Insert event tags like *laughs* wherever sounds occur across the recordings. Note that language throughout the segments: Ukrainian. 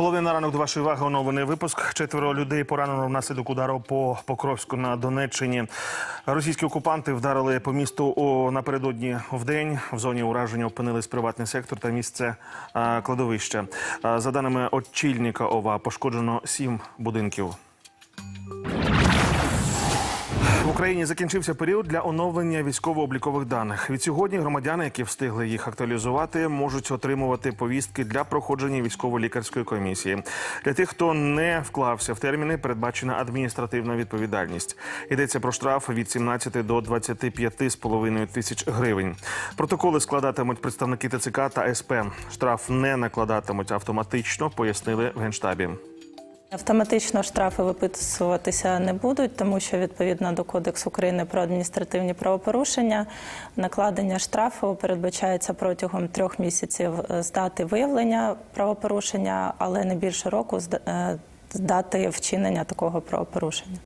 Головний на ранок до вашої уваги оновлений випуск. Четверо людей поранено внаслідок удару по Покровську на Донеччині. Російські окупанти вдарили по місту о, напередодні в день. В зоні ураження опинились приватний сектор та місце а, кладовища. А, за даними очільника ОВА, пошкоджено сім будинків. Україні закінчився період для оновлення військово-облікових даних. Від сьогодні громадяни, які встигли їх актуалізувати, можуть отримувати повістки для проходження військово-лікарської комісії. Для тих, хто не вклався в терміни, передбачена адміністративна відповідальність. Йдеться про штраф від 17 до 25,5 тисяч гривень. Протоколи складатимуть представники ТЦК та СП. Штраф не накладатимуть автоматично, пояснили в генштабі. Автоматично штрафи виписуватися не будуть, тому що відповідно до Кодексу України про адміністративні правопорушення накладення штрафу передбачається протягом трьох місяців з дати виявлення правопорушення, але не більше року з е, дати вчинення такого правопорушення.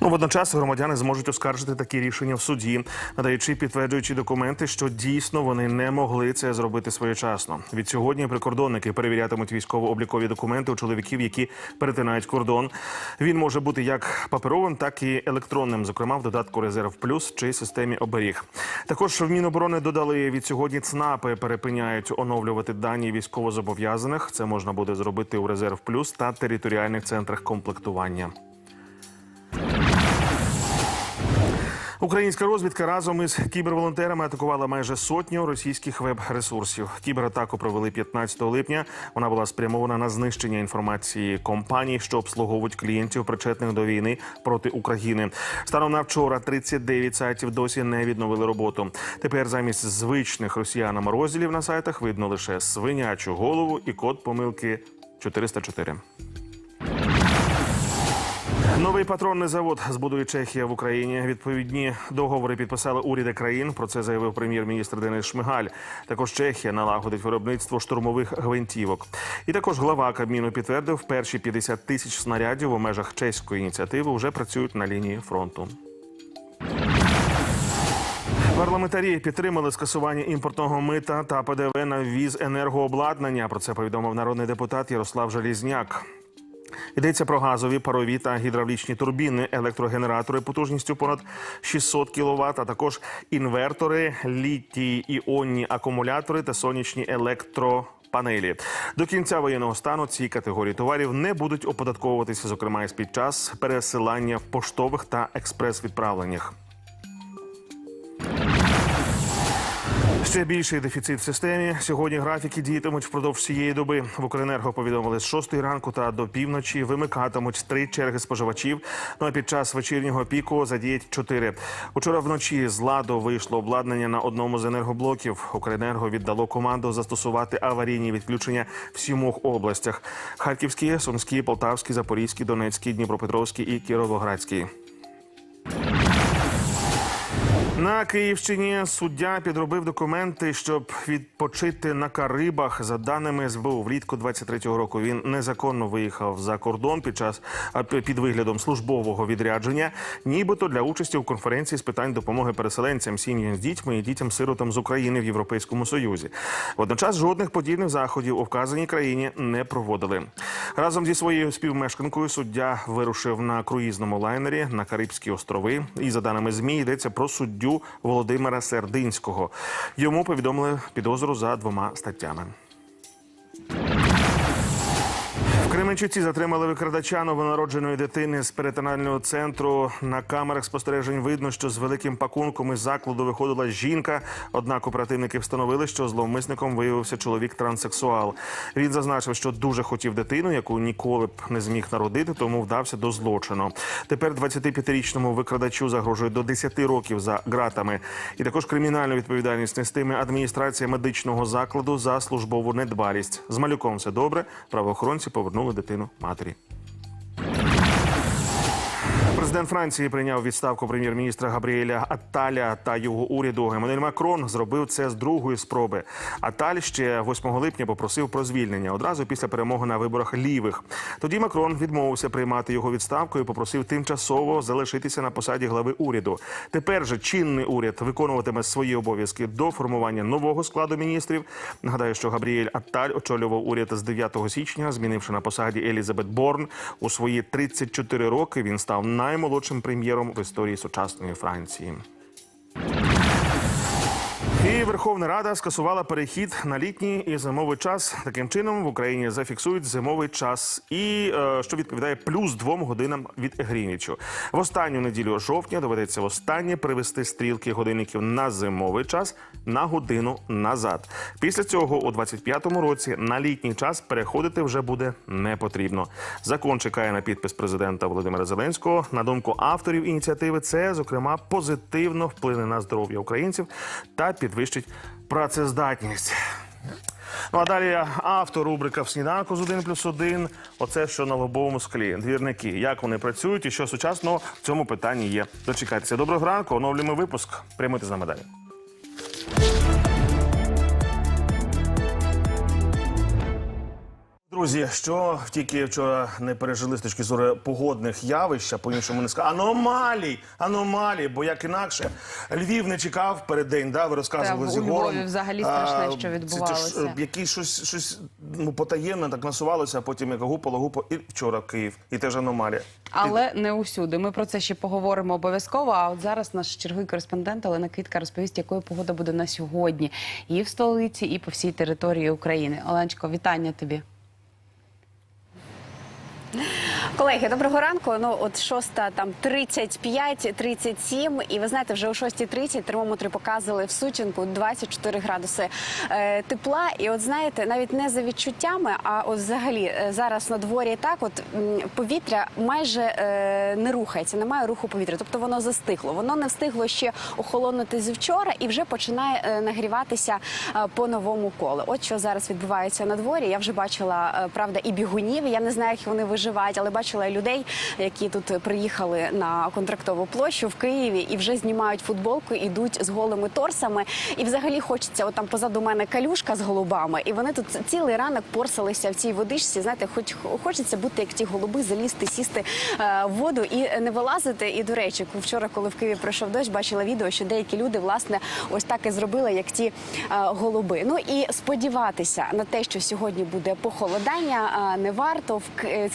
Ну, водночас громадяни зможуть оскаржити такі рішення в суді, надаючи підтверджуючі документи, що дійсно вони не могли це зробити своєчасно. Від сьогодні прикордонники перевірятимуть військово-облікові документи у чоловіків, які перетинають кордон. Він може бути як паперовим, так і електронним, зокрема в додатку Резерв Плюс чи системі оберіг. Також в Міноборони додали від сьогодні ЦНАПи перепиняють оновлювати дані військовозобов'язаних. Це можна буде зробити у Резерв Плюс та територіальних центрах комплектування. Українська розвідка разом із кіберволонтерами атакувала майже сотню російських веб-ресурсів. Кібератаку провели 15 липня. Вона була спрямована на знищення інформації компаній, що обслуговують клієнтів, причетних до війни проти України. Станом на вчора 39 сайтів досі не відновили роботу. Тепер замість звичних росіянам розділів на сайтах видно лише свинячу голову і код помилки 404. Новий патронний завод збудує Чехія в Україні. Відповідні договори підписали уряди країн. Про це заявив прем'єр-міністр Денис Шмигаль. Також Чехія налагодить виробництво штурмових гвинтівок. І також глава Кабміну підтвердив, перші 50 тисяч снарядів у межах чеської ініціативи вже працюють на лінії фронту. Парламентарі підтримали скасування імпортного мита та ПДВ на ввіз енергообладнання. Про це повідомив народний депутат Ярослав Желізняк. Йдеться про газові, парові та гідравлічні турбіни, електрогенератори потужністю понад 600 кВт, а також інвертори, літій іонні акумулятори та сонячні електропанелі. До кінця воєнного стану ці категорії товарів не будуть оподатковуватися, зокрема і під час пересилання в поштових та експрес-відправленнях. Ще більший дефіцит в системі. Сьогодні графіки діятимуть впродовж цієї доби. В Укренерго повідомили з 6 ранку та до півночі вимикатимуть три черги споживачів. Ну а під час вечірнього піку задіють чотири. Учора вночі з ладу вийшло обладнання на одному з енергоблоків. Укренерго віддало команду застосувати аварійні відключення в сімох областях: Харківській, Сумській, Полтавській, Запорізькій, Донецькій, Дніпропетровській і Кіровоградській. На Київщині суддя підробив документи, щоб відпочити на Карибах. За даними СБУ, влітку 23-го року він незаконно виїхав за кордон під час під виглядом службового відрядження, нібито для участі у конференції з питань допомоги переселенцям, сім'ям з дітьми і дітям-сиротам з України в Європейському Союзі. Водночас жодних подібних заходів у вказаній країні не проводили. Разом зі своєю співмешканкою суддя вирушив на круїзному лайнері на Карибські острови. І за даними змі йдеться про суддю Володимира Сердинського. Йому повідомили підозру за двома статтями. Кременчуці затримали викрадача новонародженої дитини з перетинального центру. На камерах спостережень видно, що з великим пакунком із закладу виходила жінка. Однак оперативники встановили, що зловмисником виявився чоловік транссексуал. Він зазначив, що дуже хотів дитину, яку ніколи б не зміг народити, тому вдався до злочину. Тепер 25-річному викрадачу загрожує до 10 років за ґратами. І також кримінальну відповідальність нестиме адміністрація медичного закладу за службову недбалість. З малюком все добре. Правоохоронці повернули дитину матері. Президент Франції прийняв відставку прем'єр-міністра Габріеля Атталя та його уряду. Еммануель Макрон зробив це з другої спроби. Атталь ще 8 липня попросив про звільнення одразу після перемоги на виборах лівих. Тоді Макрон відмовився приймати його відставку і попросив тимчасово залишитися на посаді глави уряду. Тепер же чинний уряд виконуватиме свої обов'язки до формування нового складу міністрів. Нагадаю, що Габріель Атталь очолював уряд з 9 січня, змінивши на посаді Елізабет Борн. У свої 34 роки він став наймолодшим прем'єром в історії сучасної Франції. І Верховна Рада скасувала перехід на літній і зимовий час. Таким чином в Україні зафіксують зимовий час, і е, що відповідає плюс двом годинам від Грінвічу. В останню неділю жовтня доведеться востаннє привести стрілки годинників на зимовий час на годину назад. Після цього у 25-му році на літній час переходити вже буде не потрібно. Закон чекає на підпис президента Володимира Зеленського. На думку авторів ініціативи, це зокрема позитивно вплине на здоров'я українців та підвищить працездатність. Ну а далі автор рубрика в сніданку з 1 плюс 1. Оце що на лобовому склі. Двірники. Як вони працюють і що сучасного в цьому питанні є. Дочекайтеся. Доброго ранку. Оновлюємо випуск. Приймайте з нами далі. Друзі, що тільки вчора не пережили з точки зору погодних явищ, а по-іншому не сказали. Аномалій! Аномалій, бо як інакше. Львів не чекав перед день, да? ви розказували Та, з у Львові взагалі страшне, що це- це ж, відбувалося. е, щось, щось ну, потаємне так насувалося, а потім як гупало, гупало, і вчора Київ, і теж аномалія. Але не усюди. Ми про це ще поговоримо обов'язково. А от зараз наш черговий кореспондент Олена Квітка розповість, якою погода буде на сьогодні і в столиці, і по всій території України. Оленочко, вітання тобі. Колеги, доброго ранку. Ну от шоста там 35, 37, і ви знаєте, вже о 6.30 термометри показували в сутінку 24 градуси е, тепла. І от знаєте, навіть не за відчуттями, а от взагалі е, зараз на дворі так, от повітря майже е, не рухається, немає руху повітря, тобто воно застигло. Воно не встигло ще охолонути з вчора і вже починає е, нагріватися е, по новому колу. От що зараз відбувається на дворі. Я вже бачила е, правда і бігунів. Я не знаю, як вони виживають, але бачила людей, які тут приїхали на контрактову площу в Києві і вже знімають футболку, ідуть з голими торсами. І взагалі хочеться, от там позаду мене калюшка з голубами, і вони тут цілий ранок порсалися в цій водичці. Знаєте, хоч хочеться бути як ті голуби, залізти, сісти е, в воду і не вилазити. І до речі, вчора, коли в Києві пройшов дощ, бачила відео, що деякі люди власне ось так і зробили, як ті е, голуби. Ну і сподіватися на те, що сьогодні буде похолодання, е, не варто. В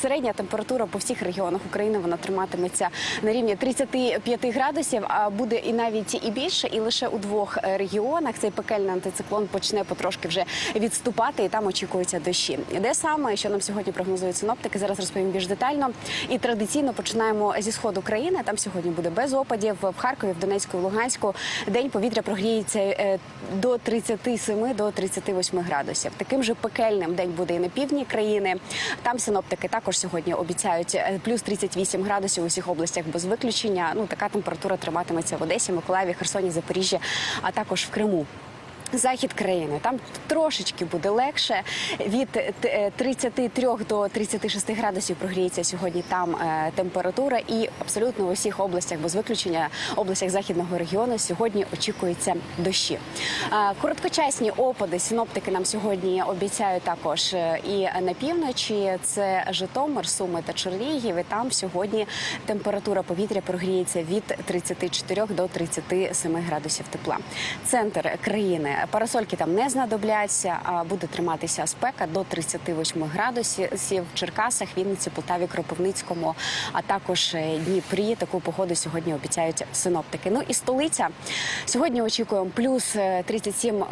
середня температура по всіх регіонах України вона триматиметься на рівні 35 градусів, а буде і навіть і більше. І лише у двох е, регіонах цей пекельний антициклон почне потрошки вже відступати, і там очікуються дощі. Де саме що нам сьогодні прогнозують синоптики? Зараз розповім більш детально. І традиційно починаємо зі сходу країни. Там сьогодні буде без опадів в Харкові, в Донецьку, в Луганську. День повітря прогріється е, до 37 до 38 градусів. Таким же пекельним день буде і на півдні країни. Там синоптики також сьогодні обіцяють е, плюс 38 градусів у всіх областях без виключення. Ну така температура триматиметься в Одесі, Миколаєві, Херсоні, Запоріжжі, а також в Криму. Захід країни там трошечки буде легше. Від е, 33 до 36 градусів прогріється сьогодні там е, температура, і абсолютно в усіх областях, без виключення областях західного регіону, сьогодні очікуються дощі. Е, Короткочасні опади синоптики нам сьогодні обіцяють також е, і на півночі. Це Житомир, Суми та Чернігів. І там сьогодні температура повітря прогріється від 34 до 37 градусів тепла. Центр країни парасольки там не знадобляться, а буде триматися спека до 38 градусів в Черкасах, Вінниці, Полтаві, Кропивницькому, а також е, Дніпрі. Таку погоду сьогодні обіцяють синоптики. Ну і столиця сьогодні очікуємо плюс е, 37 е,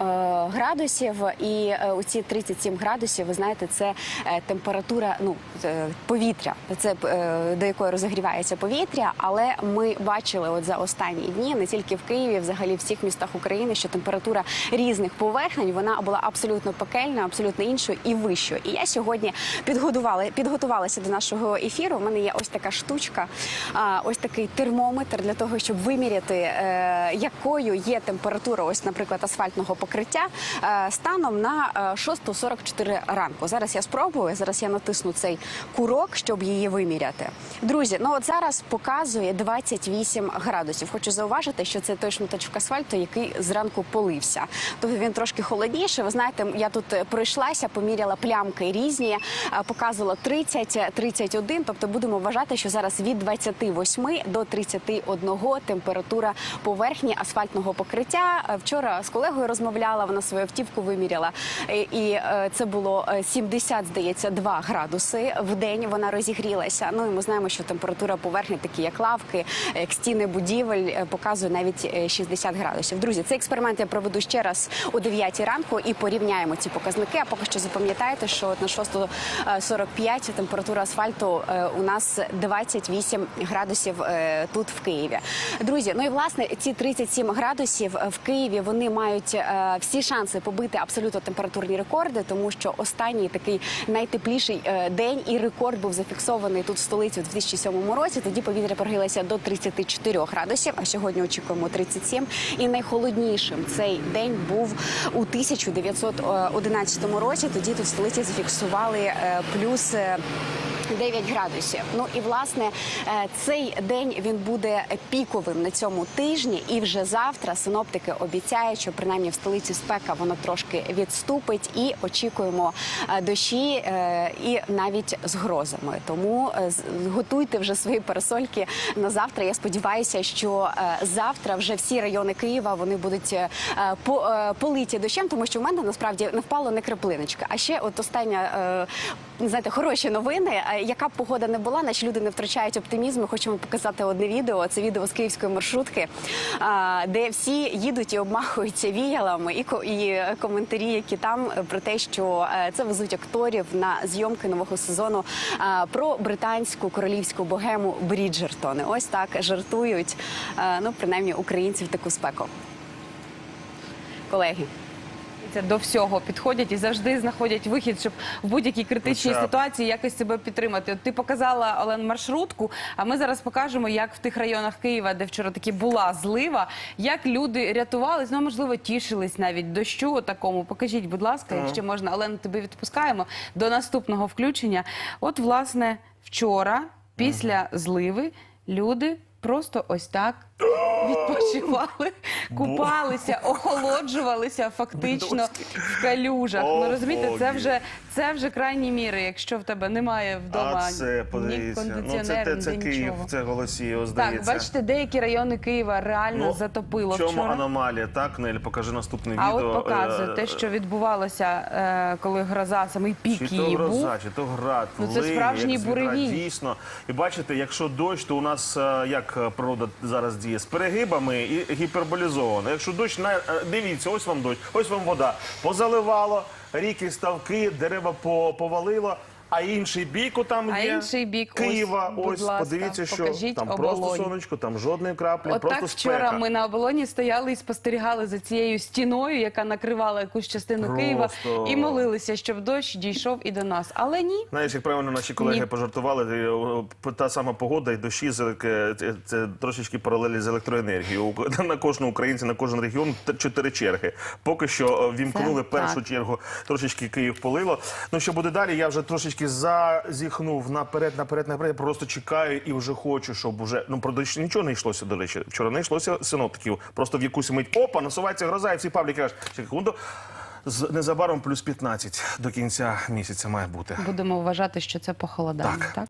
градусів. І е, у ці 37 градусів, ви знаєте, це е, температура ну е, повітря, це е, до якої розігрівається повітря. Але ми бачили, от за останні дні не тільки в Києві, взагалі в всіх містах України, що температура різних поверхень. Вона була абсолютно пекельною, абсолютно іншою і вищою. І я сьогодні підготувала, підготувалася до нашого ефіру. У мене є ось така штучка, ось такий термометр для того, щоб виміряти, е, якою є температура, ось, наприклад, асфальтного покриття е, станом на е, 6.44 ранку. Зараз я спробую. Зараз я натисну цей курок, щоб її виміряти. Друзі, ну от зараз показує 28 градусів. Хочу зауважити, що це той шматочок асфальту, який зранку полився. Тобто він трошки холодніший. Ви знаєте, я тут пройшлася, поміряла плямки різні, е, показувала 30, 31. Тобто будемо вважати, що зараз від 28 до 31 температура поверхні асфальтного покриття. Е, Вчора з колегою розмовляла, вона свою автівку виміряла, Е, і це було е, 70, здається, 2 градуси в день. Вона розігрілася. Ну і ми знаємо, що температура поверхні, такі як лавки, як стіни будівель, показує навіть е, 60 градусів. Друзі, цей експеримент я проведу ще раз о 9 ранку і порівняємо ці показники. А поки що запам'ятайте, що на 6.45 температура асфальту е, у нас 28 градусів е, тут в Києві. Друзі, ну і власне ці 37 градусів в Києві вони мають е, всі шанси побити абсолютно температурні рекорди, тому що останній такий найтепліший день і рекорд був зафіксований тут в столиці у 2007 році. Тоді повітря прогрілося до 34 градусів. А сьогодні очікуємо 37. І найхолоднішим цей день був у 1911 році. Тоді тут в столиці зафіксували е, плюс. Е, 9 градусів. Ну і власне е, цей день він буде піковим на цьому тижні. І вже завтра синоптики обіцяють, що принаймні в столиці спека воно трошки відступить, і очікуємо е, дощі е, і навіть з грозами. Тому готуйте вже свої парасольки на завтра. Я сподіваюся, що завтра вже всі райони Києва вони будуть по- политі дощем, тому що в мене насправді не впало не краплиночка. А ще от остання. Знаєте, хороші новини. Е, Яка б погода не була, наші люди не втрачають оптимізму. Хочемо показати одне відео. Це відео з київської маршрутки, де всі їдуть і обмахуються віялами, і ко- і коментарі, які там е, про те, що е, це везуть акторів на зйомки нового сезону про британську королівську богему Бріджертони. Ось так жартують. е, Ну, принаймні, українці в таку спеку. Колеги. Це до всього підходять і завжди знаходять вихід, щоб в будь-якій критичній Хоча б. ситуації якось себе підтримати. От ти показала Олен маршрутку. А ми зараз покажемо, як в тих районах Києва, де вчора таки була злива, як люди рятувались, ну можливо, тішились навіть дощу такому. Покажіть, будь ласка, якщо можна, Олен, тебе відпускаємо до наступного включення. От, власне, вчора, після зливи, люди просто ось так. Відпочивали, *gasps* купалися, охолоджувалися фактично в калюжах. О, Ну розумієте, це Боги. вже це вже крайні міри. Якщо в тебе немає вдома а це ні подивіться. Ну це, кондиціонеру, це, це ні Київ, нічого. це Голосіїв, Так, здається. бачите, деякі райони Києва реально Ну, затопило в чому вчора. аномалія? Так, Нель, покажи наступне А відео. от показує Е, те, що відбувалося, е, коли гроза, самий пік Чи то її був. гроза, чи то град, Ну, це справжній як з відра, буревій. Дійсно. І бачите, якщо дощ, то у нас е, як е, природа зараз діє з перегибами і гіперболізовано. Якщо дощ, на- е, дивіться, ось вам дощ, ось вам вода. Позаливало, ріки, ставки, дерева повалило. А інший бік там А є інший бік, Києва. будь Ось, ласка, подивіться, що покажіть там оболонь. просто сонечко, там жодної краплі, От просто так спека. вчора ми на оболоні стояли і спостерігали за цією стіною, яка накривала якусь частину Просто- Києва, і молилися, щоб дощ дійшов і до нас. Але ні. Знаєш, як правильно наші колеги Ні. пожартували, е, та сама погода і дощі з це, це трошечки паралелі з електроенергією. У- *laughs* На кожного українця, на кожен регіон чотири черги. Поки що е, вімкнули Це першу так. чергу, трошечки Київ полило. Ну що буде далі? Я вже трошечки зазіхнув наперед, наперед, наперед. Просто чекаю і вже хочу, щоб уже ну про нічого не йшлося. До речі, вчора не йшлося синоптиків. Просто в якусь мить опа, насувається гроза, і всі пабліки кажуть, секунду. З незабаром плюс 15 до кінця місяця має бути. Будемо вважати, що це похолодання. Так. так?